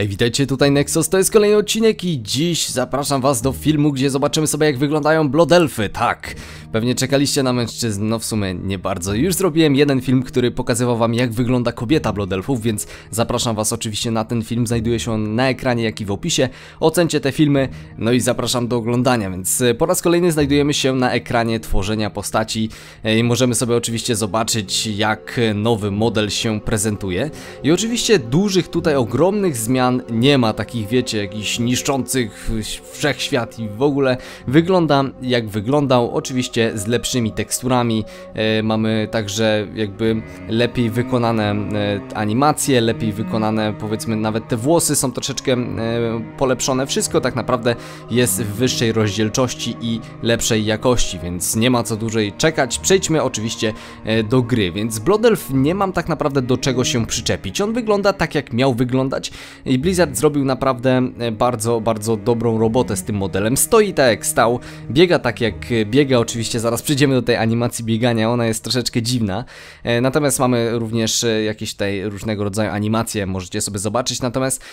Hej, witajcie, tutaj Nexus, to jest kolejny odcinek i dziś zapraszam was do filmu, gdzie zobaczymy sobie jak wyglądają Blodelfy, tak. Pewnie czekaliście na mężczyzn, no w sumie nie bardzo. Już zrobiłem jeden film, który pokazywał wam jak wygląda kobieta Blodelfów, więc zapraszam was oczywiście na ten film, znajduje się on na ekranie jak i w opisie. Ocencie te filmy, no i zapraszam do oglądania, więc e, po raz kolejny znajdujemy się na ekranie tworzenia postaci e, i możemy sobie oczywiście zobaczyć jak nowy model się prezentuje. I oczywiście dużych tutaj ogromnych zmian nie ma takich, wiecie, jakichś niszczących wszechświat i w ogóle. Wygląda jak wyglądał, oczywiście z lepszymi teksturami, e, mamy także jakby lepiej wykonane e, animacje, lepiej wykonane powiedzmy nawet te włosy są troszeczkę e, polepszone, wszystko tak naprawdę jest w wyższej rozdzielczości i lepszej jakości, więc nie ma co dłużej czekać, przejdźmy oczywiście e, do gry, więc Blodelf nie mam tak naprawdę do czego się przyczepić, on wygląda tak jak miał wyglądać i Blizzard zrobił naprawdę e, bardzo, bardzo dobrą robotę z tym modelem. Stoi tak jak stał, biega tak jak biega, oczywiście zaraz przejdziemy do tej animacji biegania, ona jest troszeczkę dziwna. E, natomiast mamy również e, jakieś tutaj różnego rodzaju animacje, możecie sobie zobaczyć. Natomiast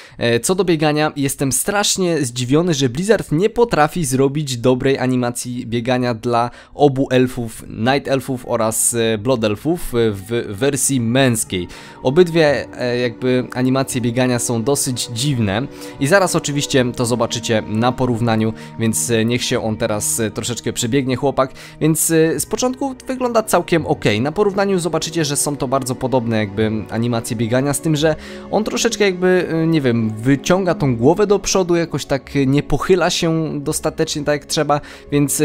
co do biegania, jestem strasznie zdziwiony, że Blizzard nie potrafi zrobić dobrej animacji biegania dla obu elfów, Night Elfów oraz Blood Elfów w wersji męskiej. Obydwie jakby animacje biegania są dosyć dziwne i zaraz oczywiście to zobaczycie na porównaniu, więc e, niech się on teraz e, troszeczkę przebiegnie chłopak, więc e, z początku wygląda całkiem ok. Na porównaniu zobaczycie, że są to bardzo podobne jakby animacje biegania, z tym, że on troszeczkę jakby, nie wiem, wyciąga tą głowę do przodu, jakoś tak nie pochyla się dostatecznie tak jak trzeba, więc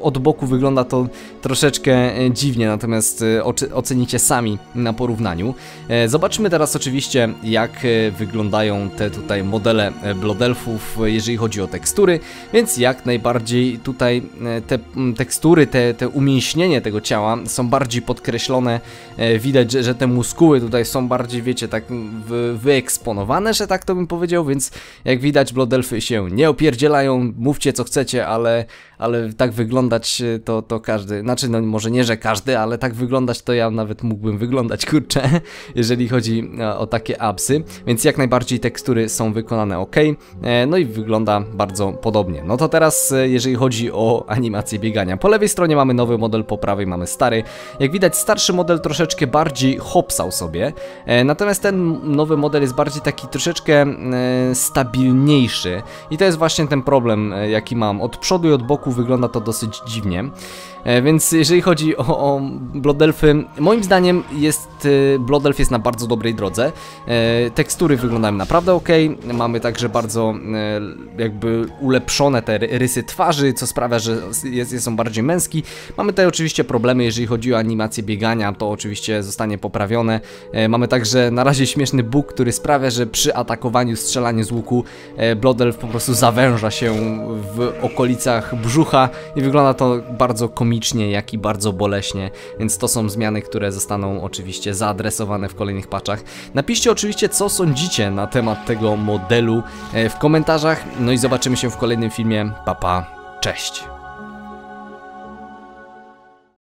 od boku wygląda to troszeczkę dziwnie, natomiast ocenicie sami na porównaniu. Zobaczmy teraz oczywiście jak wyglądają te tutaj modele e, Blodelfów, e, jeżeli chodzi o tekstury, więc jak najbardziej tutaj e, te tekstury, te, te umięśnienie tego ciała są bardziej podkreślone, widać, że, że te muskuły tutaj są bardziej, wiecie, tak wyeksponowane, że tak to bym powiedział, więc jak widać Blodelfy się nie opierdzielają, mówcie co chcecie, ale, ale tak wyglądać to, to każdy, znaczy no może nie, że każdy, ale tak wyglądać to ja nawet mógłbym wyglądać, kurczę, jeżeli chodzi o takie absy, więc jak najbardziej tekstury tekstury są wykonane ok, e, no i wygląda bardzo podobnie. No to teraz, e, jeżeli chodzi o animację biegania, po lewej stronie mamy nowy model, po prawej mamy stary. Jak widać, starszy model troszeczkę bardziej hopsał sobie, e, natomiast ten nowy model jest bardziej taki troszeczkę stabilniejszy i to jest właśnie ten problem, jaki mam. Od przodu i od boku wygląda to dosyć dziwnie. Więc jeżeli chodzi o, o Blodelfy, moim zdaniem jest Blodelf jest na bardzo dobrej drodze. Tekstury wyglądają naprawdę ok. Mamy także bardzo jakby ulepszone te rysy twarzy, co sprawia, że jest, są bardziej męski. Mamy tutaj oczywiście problemy, jeżeli chodzi o animację biegania, to oczywiście zostanie poprawione. Mamy także na razie śmieszny bóg, który sprawia, że przy atakowaniu, strzelaniu z łuku Blodelf po prostu zawęża się w okolicach brzucha i wygląda to bardzo komicznie jak i bardzo boleśnie, więc to są zmiany, które zostaną oczywiście zaadresowane w kolejnych patchach. Napiszcie oczywiście, co sądzicie na temat tego modelu e, w komentarzach, no i zobaczymy się w kolejnym filmie. Papa, pa. cześć!